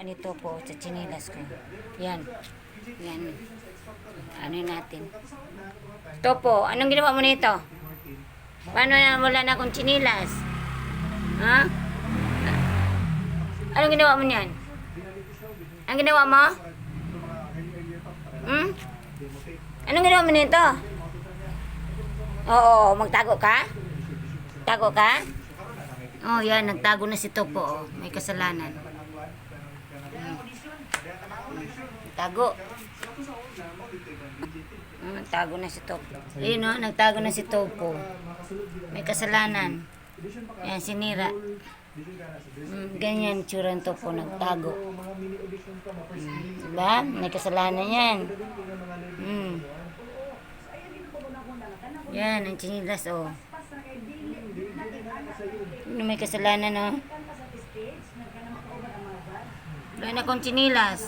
Nito po sa chinilas ko. Yan. Yan. Ano natin. Ito po. Anong ginawa mo nito? Paano na wala na akong chinilas? Ha? Anong ginawa mo niyan? Ang ginawa mo? Hmm? Anong ginawa mo nito? Oo, magtago ka? Tago ka? Oh, yan, nagtago na si Topo. Oh. May kasalanan. Tago. Hmm, nagtago na si Topo. Ayun, oh, nagtago na si Topo. May kasalanan. Yan, sinira. Hmm, ganyan, tsura ng Topo, nagtago. Hmm, diba? May kasalanan yan. Hmm. Yan, ang chinilas, oh. Ano may kasalanan, oh. Wala na akong chinilas.